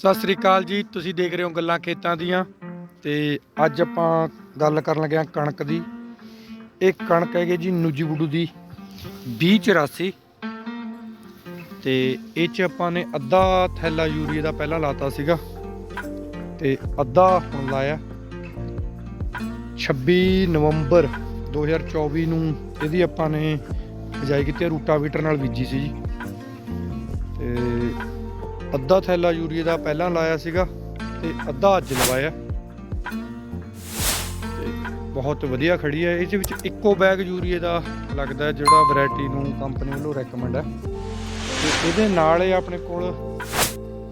ਸਤਿ ਸ੍ਰੀ ਅਕਾਲ ਜੀ, ਤੁਸੀਂ ਦੇਖ ਰਹੇ ਹੋ ਗੱਲਾਂ ਖੇਤਾਂ ਦੀਆਂ ਤੇ ਅੱਜ ਆਪਾਂ ਗੱਲ ਕਰਨ ਲੱਗੇ ਹਾਂ ਕਣਕ ਦੀ। ਇਹ ਕਣਕ ਹੈਗੀ ਜੀ ਨੂਜੀਬੁੱਡੂ ਦੀ 2084 ਤੇ ਇਹ ਚ ਆਪਾਂ ਨੇ ਅੱਧਾ ਥੈਲਾ ਯੂਰੀਆ ਦਾ ਪਹਿਲਾਂ ਲਾਤਾ ਸੀਗਾ ਤੇ ਅੱਧਾ ਹੁਣ ਲਾਇਆ 26 ਨਵੰਬਰ 2024 ਨੂੰ ਇਹਦੀ ਆਪਾਂ ਨੇ ਬਿਜਾਈ ਕੀਤੀ ਰੂਟਾਵੀਟਰ ਨਾਲ ਬੀਜੀ ਸੀ ਜੀ। ਤੇ ਅੱਧਾ ਥੈਲਾ ਯੂਰੀਆ ਦਾ ਪਹਿਲਾਂ ਲਾਇਆ ਸੀਗਾ ਤੇ ਅੱਧਾ ਅੱਜ ਲਵਾਇਆ। ਤੇ ਬਹੁਤ ਵਧੀਆ ਖੜੀ ਹੈ। ਇਸ ਵਿੱਚ ਇੱਕੋ ਬੈਗ ਯੂਰੀਆ ਦਾ ਲੱਗਦਾ ਜਿਹੜਾ ਵੈਰਾਈਟੀ ਨੂੰ ਕੰਪਨੀ ਵੱਲੋਂ ਰეკਮੈਂਡ ਹੈ। ਤੇ ਇਹਦੇ ਨਾਲ ਹੀ ਆਪਣੇ ਕੋਲ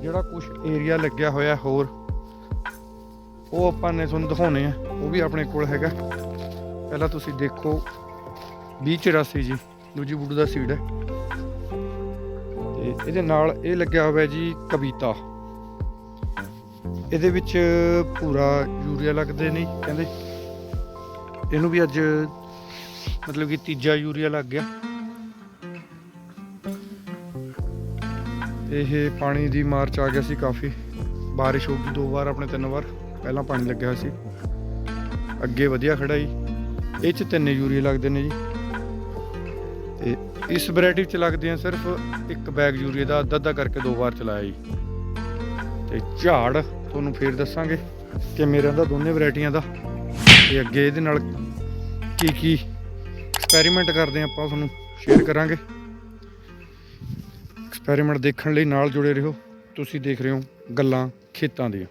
ਜਿਹੜਾ ਕੁਝ ਏਰੀਆ ਲੱਗਿਆ ਹੋਇਆ ਹੋਰ, ਉਹ ਆਪਾਂ ਨੇ ਤੁਹਾਨੂੰ ਦਿਖਾਉਣੇ ਆ। ਉਹ ਵੀ ਆਪਣੇ ਕੋਲ ਹੈਗਾ। ਪਹਿਲਾਂ ਤੁਸੀਂ ਦੇਖੋ 2084 ਜੀ, ਦੂਜੀ ਬੂਟੂ ਦਾ ਸੀਡ ਹੈ। ਤੇ ਇਹਦੇ ਨਾਲ ਇਹ ਲੱਗਿਆ ਹੋਇਆ ਜੀ ਕਵਿਤਾ। ਇਹਦੇ ਵਿੱਚ ਪੂਰਾ ਯੂਰੀਆ ਲੱਗਦੇ ਨੇ, ਕਹਿੰਦੇ। ਇਹਨੂੰ ਵੀ ਅੱਜ ਮਤਲਬ ਕਿ ਤੀਜਾ ਯੂਰੀਆ ਲੱਗ ਗਿਆ। ਇਹ ਪਾਣੀ ਦੀ ਮਾਰਚ ਆ ਗਿਆ ਸੀ ਕਾਫੀ। ਬਾਰਿਸ਼ ਹੋ ਗਈ ਦੋ ਵਾਰ, ਆਪਣੇ ਤਿੰਨ ਵਾਰ। ਪਹਿਲਾਂ ਪਾਣੀ ਲੱਗਿਆ ਹੋਇਆ ਸੀ। ਅੱਗੇ ਵਧੀਆ ਖੜਾ ਜੀ ਇਹ ਚ ਤਿੰਨ ਯੂਰੀਆ ਲੱਗਦੇ ਨੇ ਜੀ। ਤੇ ਇਸ ਵੈਰਾਈਟੀ ਚ ਲੱਗਦੇ ਆ ਸਿਰਫ ਇੱਕ ਬੈਗ ਯੂਰੀਆ ਦਾ ਅੱਧਾ ਅੱਧਾ ਕਰਕੇ ਦੋ ਵਾਰ ਚਲਾਇਆ ਜੀ। ਤੇ ਝਾੜ ਤੁਹਾਨੂੰ ਫੇਰ ਦੱਸਾਂਗੇ ਕਿ ਮੇਰੇ ਦਾ ਦੋਨੇ ਵੈਰਾਈਟੀਆਂ ਦਾ ਤੇ ਅੱਗੇ ਇਹਦੇ ਨਾਲ ਕੀ ਕੀ ਐਕਸਪੈਰੀਮੈਂਟ ਕਰਦੇ ਆ ਆਪਾਂ ਤੁਹਾਨੂੰ ਸ਼ੇਅਰ ਕਰਾਂਗੇ। ਐਕਸਪੈਰੀਮੈਂਟ ਦੇਖਣ ਲਈ ਨਾਲ ਜੁੜੇ ਰਹੋ। ਤੁਸੀਂ ਦੇਖ ਰਹੇ ਹੋ ਗੱਲਾਂ ਖੇਤਾਂ ਦੀਆਂ।